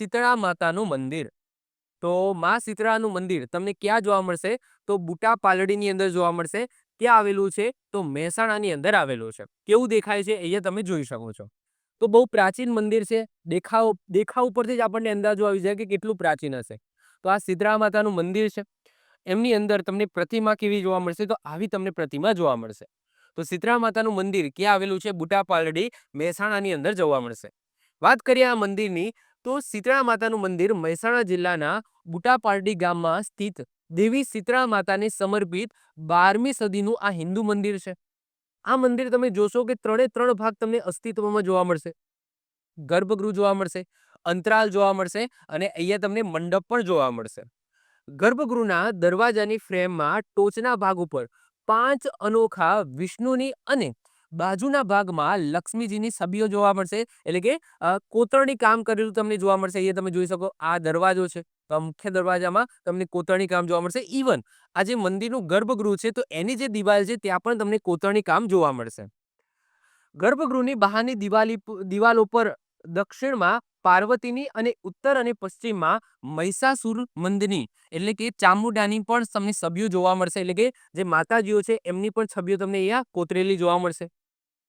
શીતળા માતાનું મંદિર. તો માં શીતળાનું મંદિર તમને ક્યાં જોવા મળશે? તો બુટા પાલડીની અંદર જોવા મળશે. ક્યાં આવેલું છે, તો મહેસાણાની અંદર આવેલું છે. કેવું દેખાય છે, અહીંયા તમે જોઈ શકો છો. તો બહુ પ્રાચીન મંદિર છે. દેખાવ દેખાવ ઉપરથી જ આપણને અંદાજો આવી જાય કે કેટલું પ્રાચીન હશે. તો આ શીતળા માતાનું મંદિર છે. એમની અંદર તમને પ્રતિમા કેવી જોવા મળશે? તો આવી તમને પ્રતિમા જોવા મળશે. તો શીતળા માતાનું મંદિર ક્યાં આવેલું છે? બુટા પાલડી મહેસાણાની અંદર જોવા મળશે. વાત કરીએ આ મંદિરની તો શીતળા માતાનું મંદિર મહેસાણા જિલ્લાના બુટાપારડી ગામમાં સ્થિત. દેવી શીતળા માતાને સમર્પિત બારમી સદીનું આ હિન્દુ મંદિર છે. આ મંદિર તમે જોશો કે ત્રણે ત્રણ ભાગ તમને અસ્તિત્વમાં જોવા મળશે. ગર્ભગૃહ જોવા મળશે, અંતરાલ જોવા મળશે અને અહીંયા તમને મંડપ પણ જોવા મળશે. ગર્ભગૃહના દરવાજાની ફ્રેમમાં ટોચના ભાગ ઉપર પાંચ અનોખા વિષ્ણુની અને બાજુના ભાગમાં લક્ષ્મીજીની છબીઓ જોવા મળશે. એટલે કે કોતરણી કામ કરેલું તમને જોવા મળશે. અહીંયા તમે જોઈ શકો. આ દરવાજો છે. તો મુખ્ય દરવાજામાં તમને કોતરણી કામ જોવા મળશે. ઇવન આ જે મંદિરનું ગર્ભગૃહ છે, તો એની જે દિવાલ છે, ત્યાં પણ તમને કોતરણી કામ જોવા મળશે. ગર્ભગૃહની બહારની દિવાલી દિવાલ ઉપર દક્ષિણમાં પાર્વતીની અને ઉત્તર અને પશ્ચિમમાં મહિષાસુર મંદની એટલે કે ચામુંડાની પણ તમને છબીઓ જોવા મળશે. એટલે કે, જે માતાજીઓ છે, એમની પણ છબીઓ તમને અહીંયા કોતરેલી જોવા મળશે.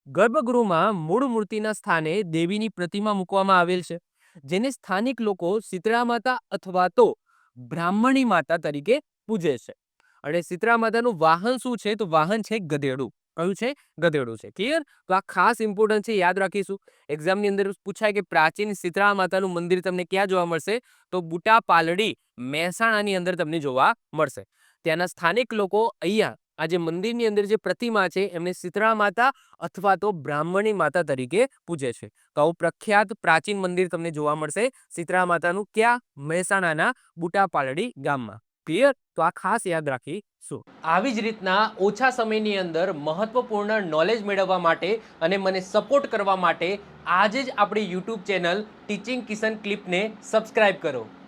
ગર્ભગૃહમાં મૂળ મૂર્તિના સ્થાને દેવીની પ્રતિમા મૂકવામાં આવેલ છે, જેને સ્થાનિક લોકો શીતળા માતા અથવા તો બ્રાહ્મણી માતા તરીકે પૂજે છે. અને શીતળા માતાનું વાહન શું છે? તો વાહન છે ગધેડું. કયું છે? ગધેડું છે. ક્લિયર તો આ ખાસ ઇમ્પોર્ટન્ટ છે, યાદ રાખીશું. એક્ઝામની અંદર પૂછાય કે પ્રાચીન શીતળા માતાનું મંદિર તમને ક્યાં જોવા મળશે? તો બુટા પાલડી મહેસાણાની અંદર તમને જોવા મળશે. ત્યાંના સ્થાનિક લોકો અહીંયા આ જે મંદિરની અંદર જે પ્રતિમા છે, એમને શીતળા માતા અથવા તો બ્રાહ્મણી માતા તરીકે પૂજે છે. તો પ્રખ્યાત પ્રાચીન મંદિર તમને જોવા મળશે શીતળા માતાનું ક્યાં? મહેસાણાના બુટાપાલડી ગામમાં. ક્લિયર તો આ ખાસ યાદ રાખીશું આવી જ રીતના ઓછા સમયની અંદર મહત્વપૂર્ણ નોલેજ મેળવવા માટે અને મને સપોર્ટ કરવા માટે આજે જ આપણી યુટ્યુબ ચેનલ ટીચિંગ કિશન ક્લિપને સબસ્ક્રાઇબ કરો.